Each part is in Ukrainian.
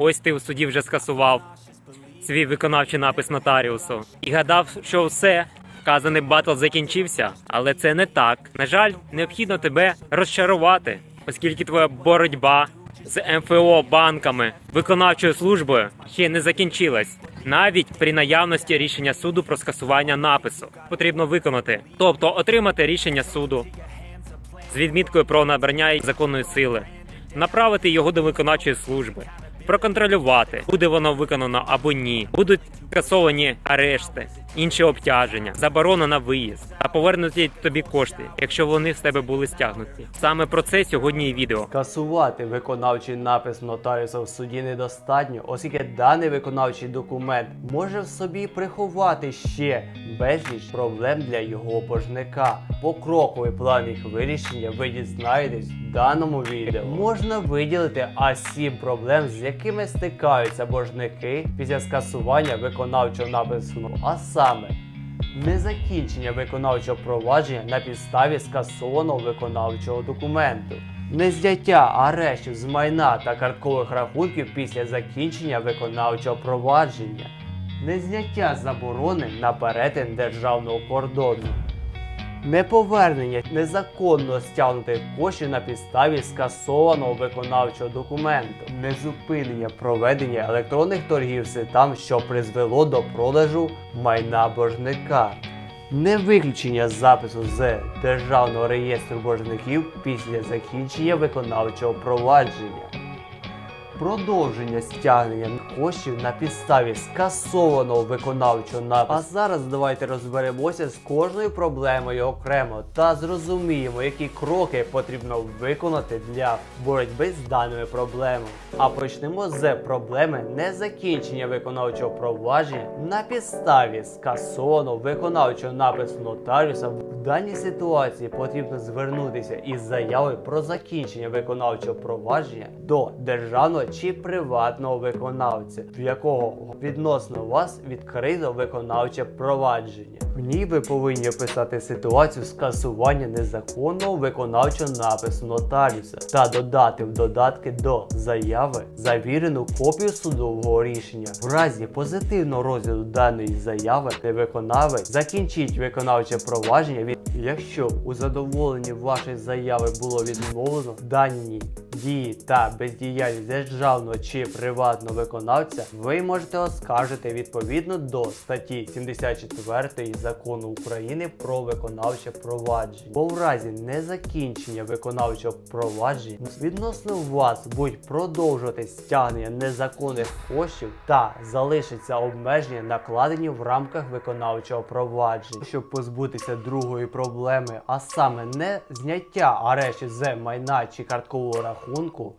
ось ти у суді вже скасував свій виконавчий напис нотаріусу і гадав, що все. Вказаний батл закінчився, але це не так. На жаль, необхідно тебе розчарувати, оскільки твоя боротьба з МФО банками виконавчою службою ще не закінчилась. Навіть при наявності рішення суду про скасування напису потрібно виконати, тобто отримати рішення суду з відміткою про набрання законної сили, направити його до виконавчої служби, проконтролювати, буде воно виконано або ні, будуть скасовані арешти, інші обтяження, заборона на виїзд, а повернуті тобі кошти, якщо вони з тебе були стягнуті. Саме про це сьогодні і відео. Скасувати виконавчий напис нотаріуса в суді недостатньо, оскільки даний виконавчий документ може в собі приховати ще безліч проблем для його боржника. Покроковий план їх вирішення ви дізнаєтесь в даному відео. Можна виділити аж 7 проблем, з якими стикаються боржники після скасування виконавчого напису, а саме Незакінчення виконавчого провадження на підставі скасованого виконавчого документу. Незняття арештів з майна та карткових рахунків після закінчення виконавчого провадження. Незняття заборони на перетин державного кордону. Неповернення незаконно стягнутих коштів на підставі скасованого виконавчого документу, незупинення проведення електронних торгів ситам, що призвело до продажу майна боржника, невиключення запису з Державного реєстру боржників після закінчення виконавчого провадження. Продовження стягнення коштів на підставі скасованого виконавчого напису. А зараз давайте розберемося з кожною проблемою окремо та зрозуміємо, які кроки потрібно виконати для боротьби з даними проблемами. А почнемо з проблеми незакінчення виконавчого провадження на підставі скасованого виконавчого напису нотаріуса. В даній ситуації потрібно звернутися із заявою про закінчення виконавчого провадження до державного чи приватного виконавця, в якого відносно вас відкрито виконавче провадження. В ній ви повинні описати ситуацію скасування незаконного виконавчого напису нотаріуса та додати в додатки до заяви завірену копію судового рішення. В разі позитивного розгляду даної заяви не виконавець закінчить виконавче провадження від Якщо у задоволенні вашої заяви було відмовлено дані дії та бездіяльність державного чи приватного виконавця, ви можете оскаржити відповідно до статті 74 закону України про виконавче провадження. Бо в разі незакінчення виконавчого провадження відносно вас будуть продовжувати стягнення незаконних коштів та залишиться обмеження накладені в рамках виконавчого провадження, щоб позбутися другої проблеми, а саме не зняття арештів з майна чи карткового рахунку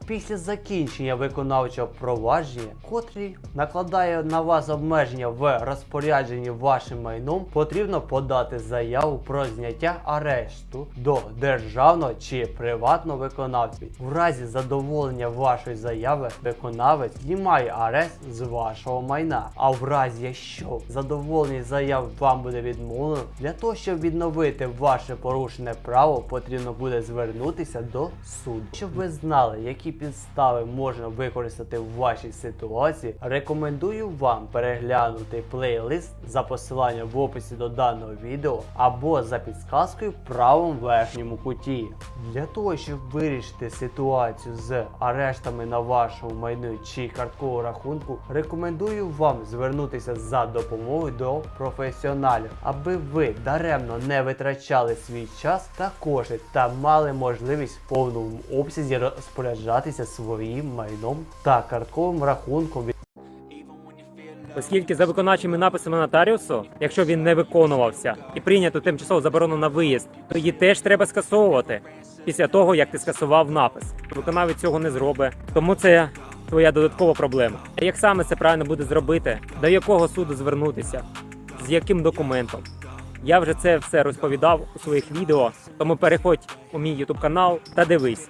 після закінчення виконавчого провадження, котрий накладає на вас обмеження в розпорядженні вашим майном, потрібно подати заяву про зняття арешту до державного чи приватного виконавця. В разі задоволення вашої заяви виконавець знімає арешт з вашого майна. А в разі, якщо задоволення заяв вам буде відмовлено, для того, щоб відновити ваше порушене право, потрібно буде звернутися до суду. Щоб ви знали, які підстави можна використати в вашій ситуації, рекомендую вам переглянути плейлист за посиланням в описі до даного відео або за підсказкою в правому верхньому куті. Для того, щоб вирішити ситуацію з арештами на вашому майну чи картковому рахунку, рекомендую вам звернутися за допомогою до професіоналів, аби ви даремно не витрачали свій час та кошти та мали можливість в повному обсязі розпоряджатися своїм майном та картковим рахунком. Оскільки за виконавчими написами нотаріусу, якщо він не виконувався і прийнято тимчасову заборону на виїзд, то її теж треба скасовувати після того, як ти скасував напис. Виконавець цього не зробить, тому це твоя додаткова проблема. А як саме це правильно буде зробити, до якого суду звернутися, з яким документом? Я вже це все розповідав у своїх відео, тому переходь у мій YouTube канал та дивись.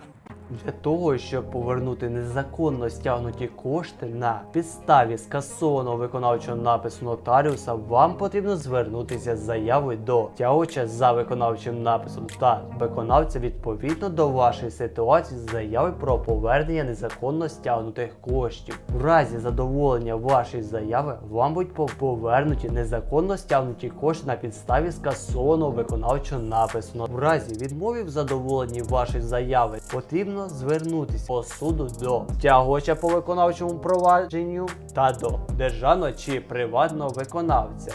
Для того, щоб повернути незаконно стягнуті кошти на підставі скасованого виконавчого напису нотаріуса, вам потрібно звернутися з заявою до тягувача за виконавчим написом та виконавця відповідно до вашої ситуації з заявою про повернення незаконно стягнутих коштів. У разі задоволення вашої заяви вам будуть по- повернуті незаконно стягнуті кошти на підставі скасованого виконавчого напису. В разі відмови в задоволенні вашої заяви потрібно звернутися по суду до тягоча по виконавчому провадженню та до державного чи приватного виконавця.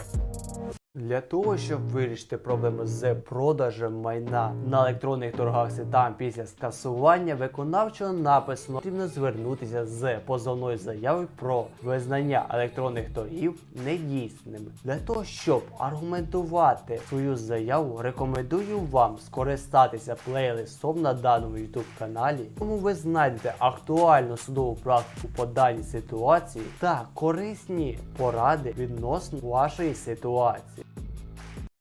Для того, щоб вирішити проблему з продажем майна на електронних торгах сетам після скасування виконавчого напису, потрібно звернутися з позовною заявою про визнання електронних торгів недійсними. Для того, щоб аргументувати свою заяву, рекомендую вам скористатися плейлистом на даному YouTube каналі, тому ви знайдете актуальну судову практику по даній ситуації та корисні поради відносно вашої ситуації.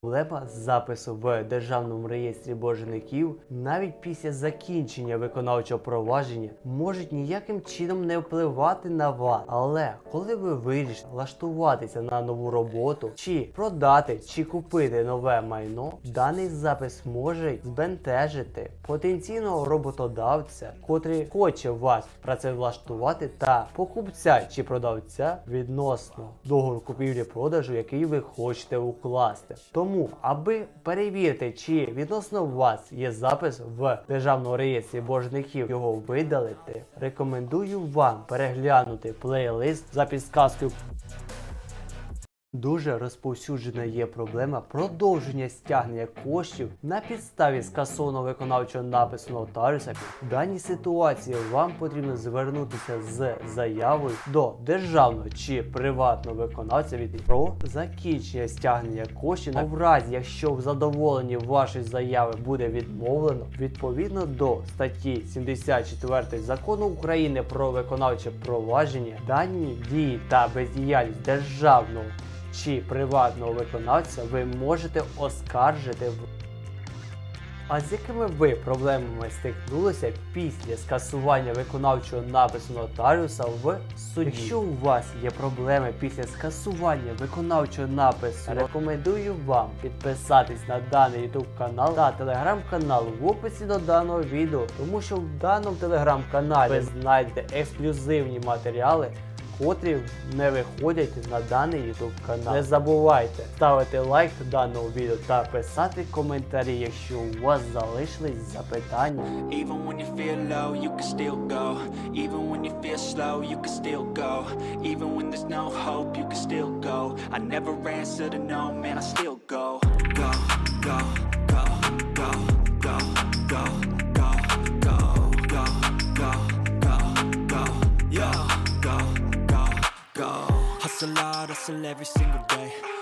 Проблема запису в державному реєстрі боржників навіть після закінчення виконавчого провадження можуть ніяким чином не впливати на вас. Але коли ви вирішите влаштуватися на нову роботу, чи продати, чи купити нове майно, даний запис може збентежити потенційного роботодавця, котрий хоче вас працевлаштувати, та покупця чи продавця відносно договору купівлі-продажу, який ви хочете укласти. Тому, аби перевірити, чи відносно вас є запис в державному реєстрі боржників, його видалити, рекомендую вам переглянути плейлист за підсказкою. Дуже розповсюджена є проблема продовження стягнення коштів на підставі скасованого виконавчого напису нотаріуса. В даній ситуації вам потрібно звернутися з заявою до державного чи приватного виконавця від про закінчення стягнення коштів. А в разі, якщо в задоволенні вашої заяви буде відмовлено, відповідно до статті 74 закону України про виконавче провадження, дані дії та бездіяльність державного чи приватного виконавця ви можете оскаржити в. А з якими ви проблемами стикнулися після скасування виконавчого напису нотаріуса в суді? Якщо у вас є проблеми після скасування виконавчого напису, рекомендую вам підписатись на даний YouTube канал та телеграм-канал в описі до даного відео, тому що в даному телеграм-каналі ви знайдете ексклюзивні матеріали котрі не виходять на даний YouTube канал. Не забувайте ставити лайк даному відео та писати коментарі, якщо у вас залишились запитання. Even when you feel low, you can still go. Even when you feel slow, you can still go. Even when there's no hope, you can still go. I never answer to no, man, I still go. Go, go, hustle every single day.